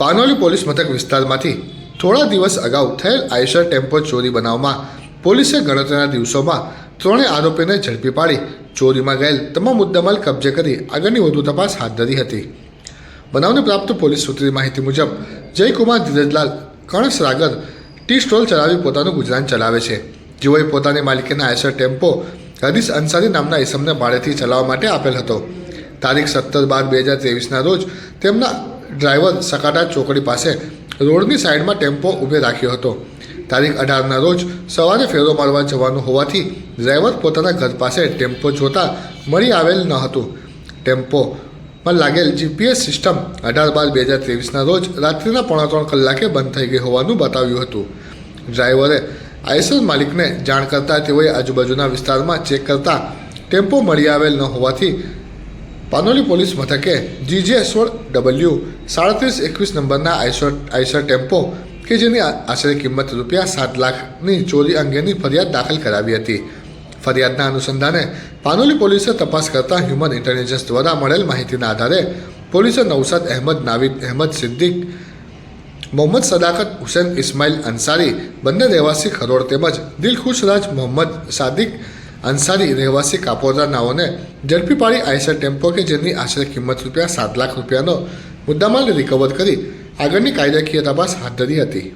Panoli police મથક વિસ્તારમાંથી થોડા દિવસ અગાઉ થયેલ આયશર ટેમ્પો ચોરી બનાવમાં પોલીસે ગણતરીના દિવસોમાં ત્રણેય આરોપીને ઝડપી પાડી ચોરીમાં ગયેલ તમામ મુદ્દામાલ કબજે કરી આગળની વધુ તપાસ હાથ ધરી હતી. બનાવને પ્રાપ્ત પોલીસ સૂત્રની માહિતી મુજબ, જયકુમાર ધીરજલાલ કણસ રાગર ટી સ્ટોલ ચલાવી પોતાનું ગુજરાન ચલાવે છે. જેઓએ પોતાની માલિકીના આયસર ટેમ્પો હરીશ અંસારી નામના ઇસમને ભાડેથી ચલાવવા માટે આપેલ હતો. તારીખ સત્તર બાર બે હજાર ત્રેવીસના રોજ તેમના ડ્રાઈવર સકાટા ચોકડી પાસે રોડની સાઈડમાં ટેમ્પો ઊભે રાખ્યો હતો. તારીખ અઢારના રોજ સવારે ફેરો મારવા જવાનું હોવાથી ડ્રાઈવર પોતાના ઘર પાસે ટેમ્પો જોતા મળી આવેલ ન હતું. ટેમ્પોમાં લાગેલ જીપીએસ સિસ્ટમ અઢાર બાર બે હજાર ત્રેવીસના રોજ રાત્રિના પોણા ત્રણ કલાકે બંધ થઈ ગઈ હોવાનું બતાવ્યું હતું. ડ્રાઈવરે આઈસર માલિકને જાણ કરતાં તેઓએ આજુબાજુના વિસ્તારમાં ચેક કરતા ટેમ્પો મળી આવેલ ન હોવાથી પાનોલી પોલીસ મથકે જીજે સોળ ડબલ્યુ સાડત્રીસ એકવીસ નંબરના આઈસર આઈસર ટેમ્પો કે જેની આશરે કિંમત રૂપિયા સાત લાખની ચોરી અંગેની ફરિયાદ દાખલ કરાવી હતી. ફરિયાદના અનુસંધાને પાનોલી પોલીસે તપાસ કરતા હ્યુમન ઇન્ટેલિજન્સ દ્વારા મળેલ માહિતીના આધારે પોલીસે નૌશાદ અહેમદ, નાવિદ અહેમદ, સિદ્દીક, મોહમ્મદ સદાકત, હુસેન ઇસ્માઇલ અંસારી બંને રહેવાસી ખરોડ તેમજ દિલખુશ રાજ મોહમ્મદ સાદિક અંસારી રહેવાસી કાપોદરા નાઓને ઝડપી પાડી આઈસર ટેમ્પો કે જેની આશરે કિંમત રૂપિયા સાત લાખ રૂપિયાનો મુદ્દામાલ રિકવર કરી આગળની કાયદાકીય તપાસ હાથ ધરી હતી.